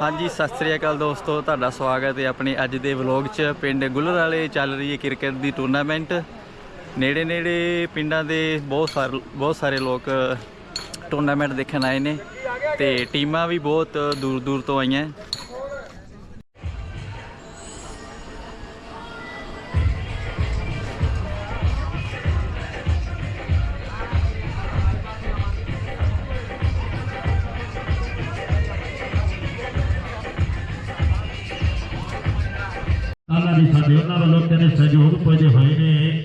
ਹਾਂਜੀ, ਸਤਿ ਸ੍ਰੀ ਅਕਾਲ ਦੋਸਤੋ, ਤੁਹਾਡਾ ਸਵਾਗਤ ਹੈ ਆਪਣੇ ਅੱਜ ਦੇ ਵਲੌਗ 'ਚ। ਪਿੰਡ ਗੁੱਲਰ ਵਾਲੇ ਚੱਲ ਰਹੀ ਹੈ ਕ੍ਰਿਕਟ ਦੀ ਟੂਰਨਾਮੈਂਟ ਨੇੜੇ ਨੇੜੇ ਪਿੰਡਾਂ ਦੇ ਬਹੁਤ ਸਾਰੇ ਬਹੁਤ ਸਾਰੇ ਲੋਕ ਟੂਰਨਾਮੈਂਟ ਦੇਖਣ ਆਏ ਨੇ ਤੇ ਟੀਮਾਂ ਵੀ ਬਹੁਤ ਦੂਰ ਦੂਰ ਤੋਂ ਆਈਆਂ। Allah ਵੱਲੋਂ ਕਹਿੰਦੇ ਸਹਿਯੋਗ ਪੁੱਜੇ ਹੋਏ ਨੇ।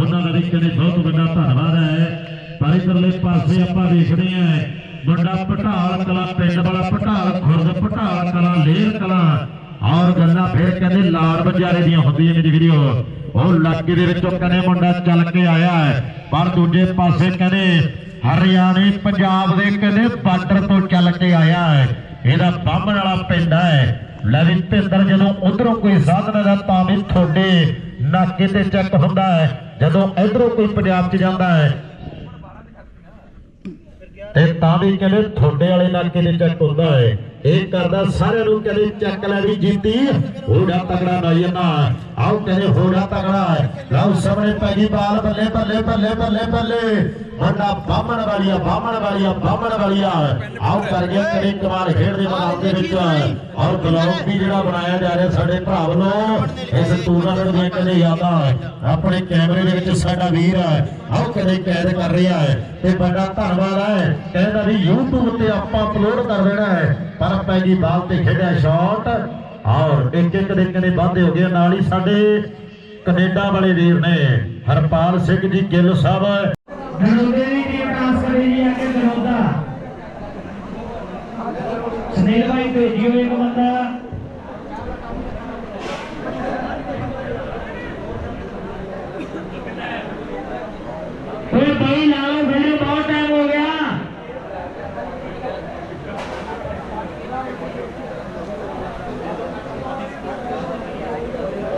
ਉਹਨਾਂ ਦਾ ਵੀ ਕਹਿੰਦੇ ਬਹੁਤ ਵੱਡਾ ਧੰਨਵਾਦ ਹੈ। ਪਰ ਇਧਰਲੇ ਪਾਸੇ ਆਪਾਂ ਵੇਖਦੇ ਆ ਵੱਡਾ ਪਟਾਲ ਕਲਾ, ਪਿੰਡ ਵਾਲਾ ਪਟਾਲ, ਖੁਰਦ ਪਟਾਲ ਕਲਾ, ਲੇਰ ਕਲਾ, ਔਰ ਗੱਲਾਂ ਫੇਰ ਕਹਿੰਦੇ ਲਾੜ ਬਜਾਰੇ ਦੀਆਂ ਹੁੰਦੀਆਂ ਨੇ ਵੀਡੀਓ। ਉਹ ਲਾਗੇ ਦੇ ਵਿੱਚੋਂ ਕਹਿੰਦੇ ਮੁੰਡਾ ਚੱਲ ਕੇ ਆਇਆ ਹੈ। ਪਰ ਦੂਜੇ ਪਾਸੇ ਕਹਿੰਦੇ ਹਰਿਆਣੇ, ਪੰਜਾਬ ਦੇ ਕਹਿੰਦੇ ਬਾਰਡਰ ਤੋਂ ਚੱਲ ਕੇ ਆਇਆ ਹੈ। ਇਹਦਾ ਬਾਹਮਣ ਵਾਲਾ ਪਿੰਡ ਹੈ। ਲਵਿਨ ਭਿੰਦਰ ਜਦੋਂ ਉਧਰੋਂ ਕੋਈ ਸਾਧਨ ਦਾ ਤਾਂ ਵੀ ਤੁਹਾਡੇ ਨਾਕੇ ਤੇ ਚੈੱਕ ਹੁੰਦਾ ਹੈ, ਜਦੋਂ ਇਧਰੋਂ ਕੋਈ ਪੰਜਾਬ 'ਚ ਜਾਂਦਾ ਹੈ, ਤੇ ਤਾਂ ਵੀ ਕਹਿੰਦੇ ਤੁਹਾਡੇ ਵਾਲੇ ਨਾਕੇ ਤੇ ਚੈੱਕ ਹੁੰਦਾ ਹੈ। ਇਹ ਕਰਦਾ ਸਾਰਿਆਂ ਨੂੰ ਕਹਿੰਦੇ ਚੱਕ ਲੈ ਵੀ ਜੀਤੀ। ਹੋੜਾ ਤਗੜਾ ਨਾਈਨਾ ਆਓ ਕਹਿੰਦੇ ਹੋੜਾ ਤਗੜਾ ਲਓ ਸਾਹਮਣੇ ਪੈ ਬਾਲ, ਬੱਲੇ ਬੱਲੇ ਬੱਲੇ ਬੱਲੇ ਬੱਲੇ। ਵੱਡਾ ਬਾਹਮਣ ਵਾਲੀਆ ਬਾਹਮਣ ਵਾਲੀਆ ਬਾਹਮਣ ਵਾਲੀਆ। ਆਓ ਕਰ ਗਿਆ ਕਹਿੰਦੇ ਕਮਾਲ ਖੇਡ ਦੇ ਮੈਦਾਨ ਦੇ ਵਿੱਚ। ਔਰ ਗਲਾਉਂਡ ਵੀ ਜਿਹੜਾ ਬਣਾਇਆ ਜਾ ਰਿਹਾ ਸਾਡੇ ਭਰਾ ਵੱਲੋਂ, ਇਸ ਟੂਰਨਾਮੈਂਟ ਦੀਆਂ ਕਹਿੰਦੇ ਯਾਦਾਂ। ਆਪਣੇ ਕੈਮਰੇ ਦੇ ਵਿੱਚ ਸਾਡਾ ਵੀਰ ਹੈ ਆਓ ਕਹਿੰਦੇ ਕੈਦ ਕਰ ਰਿਹਾ ਹੈ। ਤੇ ਵੱਡਾ ਧੰਨਵਾਦ ਹੈ। ਕਹਿੰਦਾ ਵੀ YouTube ਤੇ ਆਪਾਂ ਅਪਲੋਡ ਕਰ ਦੇਣਾ ਹੈ। ਪਰ ਪੈ ਗਈ ਬਾਲ ਤੇ ਖੇਡਿਆ ਸ਼ਾਟ। ਔਰ ਇੱਕ ਇੱਕ ਦੇ ਕਹਿੰਦੇ ਵਾਧੇ ਹੋ ਗਏ। ਨਾਲ ਹੀ ਸਾਡੇ ਕੈਨੇਡਾ ਵਾਲੇ ਵੀਰ ਨੇ ਹਰਪਾਲ ਸਿੰਘ ਜੀ ਗਿੱਲ ਸਾਹਿਬ। ਨਰੋਦੇ ਦੀ ਟੀਮ ਟ੍ਰਾਂਸਫਰ ਹੋਈ ਹੈ ਅੱਗੇ ਨਰੋਦਾ ਸੁਨੀਲ ਭਾਈ ਭੇਜਿਓ ਇੱਕ ਬੰਦਾ।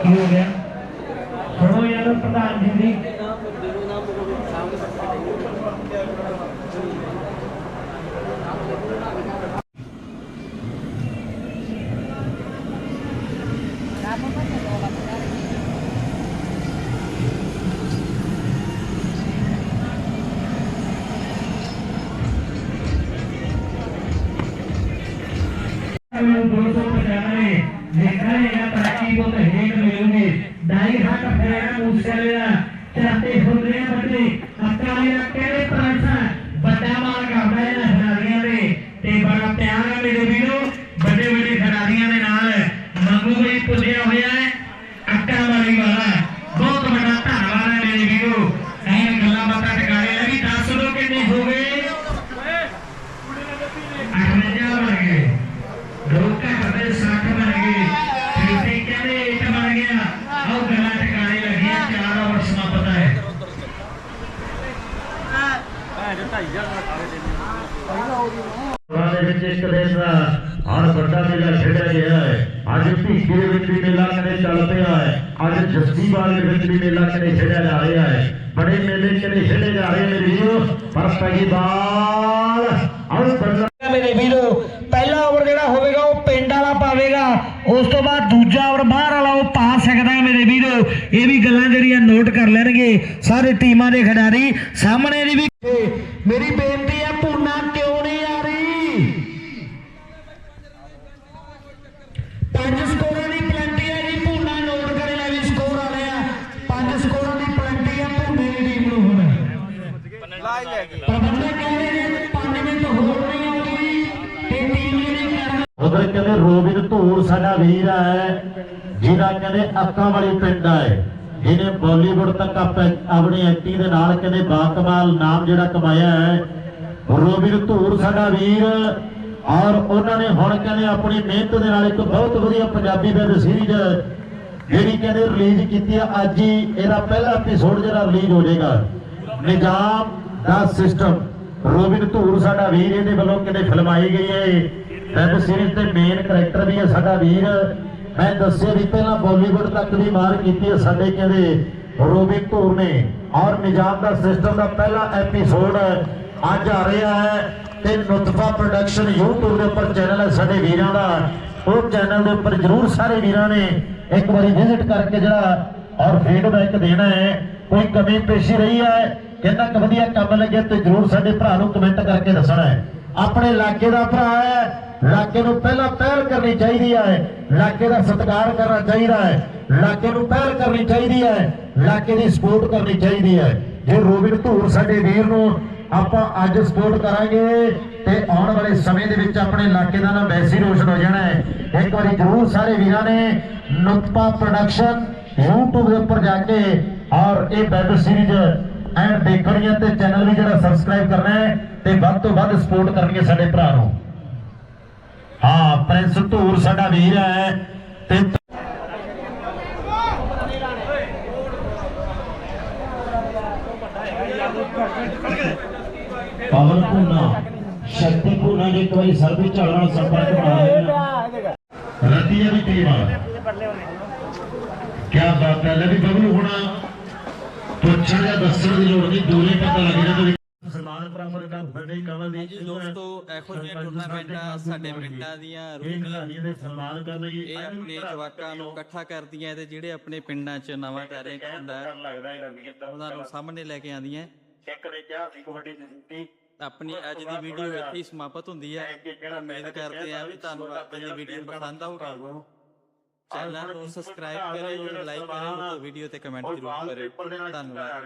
Kamu mau bolos apa jangan nih? या तरक्की को तो हेट मिलोगे दाई हाथ फेरा मुस्कलेगा चाहते होते हैं बच्चे अक्काले अकेले प्रांसा बड़ा ਆਹ ਗੱਲਾਂ ਟਿਕਾਣੇ ਲੱਗੀਆਂ ਚਾਰ ਓਵਰ ਸਮਾਪਤ ਹੈ। ਉਹਨਾਂ ਦੇ ਵਿੱਚ ਇੱਕ ਦਿਨ ਦਾ ਹਰ ਵੱਡਾ ਮੇਲਾ ਖੇਡਿਆ ਗਿਆ ਹੈ। ਅੱਜ ਭੀਖੀ ਦੇ ਵਿੱਚ ਵੀ ਮੇਲਾ ਕਦੇ ਚੱਲ ਪਿਆ ਹੈ। ਅੱਜ ਜਸਤੀਵਾਲ ਦੇ ਵਿੱਚ ਵੀ ਮੇਲਾ ਕਦੇ ਖੇਡਿਆ ਜਾ ਰਿਹਾ ਹੈ। ਬੜੇ ਮੇਲੇ ਕਦੇ ਖੇਡੇ ਜਾ ਰਹੇ ਨੇ ਵੀਰੋ। ਪਰ ਪਈ ਬਾਲ ਬੱਲਾ ਮੇਰੇ ਵੀਰੋ ਪਹਿਲਾ ਓਵਰ ਜਿਹੜਾ ਹੋਵੇਗਾ ਉਹ ਪਿੰਡ ਵਾਲਾ ਪਾਵੇਗਾ ਉਸ ਤੋਂ ਬਾਅਦ ਦੂਜਾ ਓਵਰ ਬਾਹਰ ਵਾਲਾ ਉਹ ਪਾ ਸਕਦਾ ਹੈ ਮੇਰੇ ਵੀਰੋ ਇਹ ਵੀ ਗੱਲਾਂ ਜਿਹੜੀਆਂ ਨੋਟ ਕਰ ਲੈਣਗੇ ਸਾਰੇ ਟੀਮਾਂ ਦੇ ਖਿਡਾਰੀ। ਸਾਹਮਣੇ ਦੀ ਵੀ ਮੇਰੀ ਬੇਨਤੀ ਹੈ ਭੂਨਾ ਕਿਉਂ ਨਹੀਂ ਆ ਰਹੀ? ਪੰਜ ਸਕੋਰਾਂ ਦੀ ਪਲੰਟੀ ਹੈ ਜੀ ਭੂਨਾ ਨੋਟ ਕਰੇ ਲੈ ਵੀ ਸਕੋਰ ਆ ਰਿਹਾ ਪੰਜ ਸਕੋਰਾਂ ਦੀ ਪਲੰਟੀ ਹੈ ਭੂਨੇ ਦੀ ਟੀਮ ਨੂੰ ਹੁਣ। ਪ੍ਰਬੰਧਕ ਕਹਿ ਰਹੇ ਨੇ 5 ਮਿੰਟ ਹੋਰ ਨਹੀਂ ਆਉਗੀ ਤੇ ਟੀਮ ਜਿਹੜੀ ਕਰ ਉਧਰ ਕਹਿੰਦੇ ਰੋਬਿਨ ਧੂਰ ਸਾਡਾ ਵੀਰ ਹੈ ਜਿਹਦਾ ਕਹਿੰਦੇ ਅੱਖਾਂ ਵਾਲੀ ਪਿੰਡ ਹੈ ਜਿਹਨੇ ਬਾਲੀਵੁੱਡ ਤੱਕ ਆਪਣੀ ਐਕਟਿੰਗ ਦੇ ਨਾਲ ਕਹਿੰਦੇ ਬਾਕਮਾਲ ਨਾਮ ਜਿਹੜਾ ਕਮਾਇਆ ਹੈ। ਰੋਬਿਨ ਧੂਰ ਸਾਡਾ ਵੀਰ। ਔਰ ਉਹਨਾਂ ਨੇ ਹੁਣ ਕਹਿੰਦੇ ਆਪਣੀ ਮਿਹਨਤ ਦੇ ਨਾਲ ਇੱਕ ਬਹੁਤ ਵਧੀਆ ਪੰਜਾਬੀ ਵੈਬ ਸੀਰੀਜ਼ ਜਿਹੜੀ ਕਹਿੰਦੇ ਰਿਲੀਜ਼ ਕੀਤੀ ਆ। ਅੱਜ ਹੀ ਇਹਦਾ ਪਹਿਲਾ ਐਪੀਸੋਡ ਜਿਹੜਾ ਰਿਲੀਜ਼ ਹੋ ਜਾਏਗਾ। ਨਿਜ਼ਾਮ ਦਾ ਸਿਸਟਮ ਰੋਬਿਨ ਧੂਰ ਸਾਡਾ ਵੀਰ, ਇਹਦੇ ਵੱਲੋਂ ਕਿਤੇ ਫਿਲਮਾਈ ਗਈ ਹੈ। ਵੈਬ ਸੀਰੀਜ਼ ਤੇ ਮੇਨ ਕੈਰੈਕਟਰ ਵੀ ਹੈ ਸਾਡਾ ਵੀਰ। ਮੈਂ ਦੱਸਿਆ ਵੀ ਪਹਿਲਾਂ ਬਾਲੀਵੁੱਡ ਤੱਕ ਦੀ ਮਾਰ ਕੀਤੀ ਹੈ, ਸਾਡੇ ਕਹਿੰਦੇ ਰੋਬਿਨ ਧੂਰ ਨੇ। ਔਰ ਨਿਜ਼ਾਮ ਦਾ ਸਿਸਟਮ ਦਾ ਪਹਿਲਾ ਐਪੀਸੋਡ ਅੱਜ ਆ ਰਿਹਾ ਹੈ ਤੇ ਨੁਤਫਾ ਪ੍ਰੋਡਕਸ਼ਨ YouTube ਦੇ ਉੱਪਰ ਚੈਨਲ ਹੈ ਸਾਡੇ ਵੀਰਾਂ ਦਾ। ਉਹ ਚੈਨਲ ਦੇ ਉੱਪਰ ਜਰੂਰ ਸਾਰੇ ਵੀਰਾਂ ਨੇ ਇੱਕ ਵਾਰੀ ਵਿਜ਼ਿਟ ਕਰਕੇ ਜਿਹੜਾ ਔਰ ਫੀਡਬੈਕ ਦੇਣਾ ਹੈ, ਕੋਈ ਕਮੀ ਪੇਸ਼ੀ ਰਹੀ ਹੈ, ਕਿੰਨਾ ਕੁ ਵਧੀਆ ਕੰਮ ਲੱਗਿਆ ਤੇ ਜਰੂਰ ਸਾਡੇ ਭਰਾ ਨੂੰ ਕਮੈਂਟ ਕਰਕੇ ਦੱਸਣਾ ਹੈ। ਆਪਣੇ ਇਲਾਕੇ ਦਾ ਭਰਾ ਹੈ ਇਲਾਕੇ ਨੂੰ ਪਹਿਲਾਂ ਪਹਿਲ ਕਰਨੀ ਚਾਹੀਦੀ ਹੈ। ਇਲਾਕੇ ਦਾ ਸਤਿਕਾਰ ਕਰਨਾ ਚਾਹੀਦਾ ਹੈ। ਇਲਾਕੇ ਨੂੰ ਪਹਿਲ ਕਰਨੀ ਚਾਹੀਦੀ ਹੈ। ਇਲਾਕੇ ਦੀ ਸਪੋਰਟ ਕਰਨੀ ਚਾਹੀਦੀ ਹੈ। ਜੇ ਰੋਬਿਨ ਧੂਰ ਸਾਡੇ ਵੀਰ ਨੂੰ ਆਪਾਂ ਅੱਜ ਸਪੋਰਟ ਕਰਾਂਗੇ ਤੇ ਆਉਣ ਵਾਲੇ ਸਮੇਂ ਦੇ ਵਿੱਚ ਆਪਣੇ ਇਲਾਕੇ ਦਾ ਨਾਮ ਵੈਸੇ ਰੋਸ਼ਨ ਹੋ ਜਾਣਾ ਹੈ। ਇੱਕ ਵਾਰੀ ਜਰੂਰ ਸਾਰੇ ਵੀਰਾਂ ਨੇ ਨੁਤਪਾ ਪ੍ਰੋਡਕਸ਼ਨ YouTube ਦੇ ਉੱਪਰ ਜਾ ਕੇ ਔਰ ਇਹ ਵੈਬ ਸੀਰੀਜ਼ ਐਂਡ ਦੇਖਣੀ ਹੈ ਤੇ ਚੈਨਲ ਵੀ ਜਿਹੜਾ ਸਬਸਕ੍ਰਾਈਬ ਕਰਨਾ ਹੈ ਤੇ ਵੱਧ ਤੋਂ ਵੱਧ ਸਪੋਰਟ ਕਰਨੀ ਹੈ ਸਾਡੇ ਭਰਾ ਨੂੰ। ਹਾਂ, ਪ੍ਰਿੰਸ ਧੂਰ ਸਾਡਾ ਵੀਰ ਹੈ ਤੇ ਪਵਨ ਪੂਨਾ ਸ਼ਕਤੀ ਪੂਨਾ ਨੇ ਇੱਕ ਵਾਰੀ ਸਰਬੀ ਝਾੜ ਨਾਲ ਸੰਪਰਕ ਬਣਾਇਆ ਰਤੀਆ ਦੀ ਟੀਮ ਕੀ ਬਾਤ ਹੈ, ਲੈ ਵੀ ਬਬਲੂ ਹੁਣ ਪੁੱਛਣ ਜਾਂ ਦੱਸਣ ਦੀ ਲੋੜ ਨਹੀਂ ਦੂਰੇ ਪਤਾ ਲੱਗ ਜਾਂਦਾ ਦੋਸਤੋ ਇਹੋ ਜਿਹੀਆਂ ਟੂਰਨਾਮੈਂਟਾਂ ਸਾਡੇ ਪਿੰਡਾਂ ਦੀਆਂ ਖਿਡਾਰੀਆਂ ਦੇ ਸਨਮਾਨ ਕਰਨ ਲਈ ਇਹ ਆਪਣੇ ਜਵਾਕਾਂ ਨੂੰ ਇਕੱਠਾ ਕਰਦੀਆਂ ਤੇ ਜਿਹੜੇ ਆਪਣੇ ਪਿੰਡਾਂ 'ਚ ਨਵਾਂ ਟੈਲੈਂਟ ਹੁੰਦਾ ਉਹਨਾਂ ਨੂੰ ਸਾਹਮਣੇ ਲੈ ਕੇ ਆਉਂਦੀਆਂ। ਇੱਕ ਨੇ ਕਿਹਾ ਸੀ ਕਬੱਡੀ ਦੀ ਜਿੱਤੀ। ਆਪਣੀ ਅੱਜ ਦੀ ਵੀਡੀਓ ਇੱਥੇ ਹੀ ਸਮਾਪਤ ਹੁੰਦੀ ਹੈ ਉਮੀਦ ਕਰਦੇ ਹਾਂ ਵੀ ਤੁਹਾਨੂੰ ਅੱਜ ਦੀ ਵੀਡੀਓ ਪਸੰਦ ਆਊਗੀ। ਚੈਨਲ ਨੂੰ ਸਬਸਕ੍ਰਾਈਬ ਕਰਿਓ ਲਾਈਕ ਕਰਿਓ ਵੀਡੀਓ ਤੇ ਕਮੈਂਟ ਜ਼ਰੂਰ ਕਰਿਓ। ਧੰਨਵਾਦ।